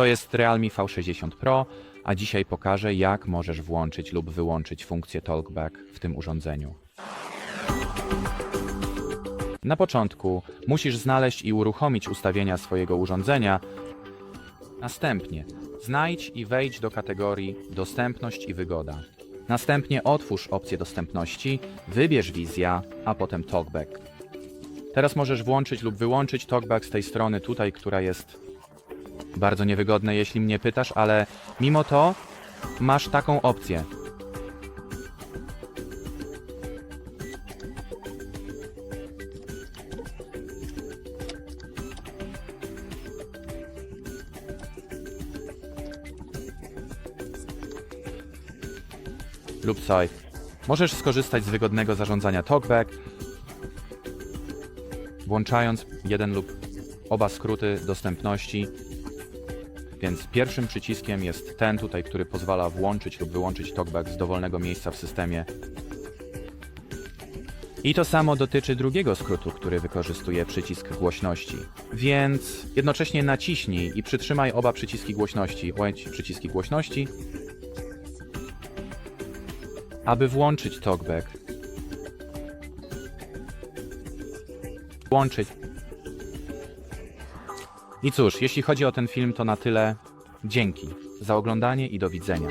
To jest Realme V60 Pro, a dzisiaj pokażę jak możesz włączyć lub wyłączyć funkcję Talkback w tym urządzeniu. Na początku musisz znaleźć i uruchomić ustawienia swojego urządzenia. Następnie znajdź i wejdź do kategorii Dostępność i wygoda. Następnie otwórz opcję dostępności, wybierz wizja, a potem Talkback. Teraz możesz włączyć lub wyłączyć Talkback z tej strony tutaj, która jest bardzo niewygodne, jeśli mnie pytasz, ale mimo to masz taką opcję. lub Site. Możesz skorzystać z wygodnego zarządzania TalkBack, włączając jeden lub oba skróty dostępności. Więc pierwszym przyciskiem jest ten tutaj, który pozwala włączyć lub wyłączyć TalkBack z dowolnego miejsca w systemie. I to samo dotyczy drugiego skrótu, który wykorzystuje przycisk głośności. Więc jednocześnie naciśnij i przytrzymaj oba przyciski głośności, bądź przyciski głośności, aby włączyć talkback. Włączyć. I cóż, jeśli chodzi o ten film, to na tyle. Dzięki za oglądanie i do widzenia.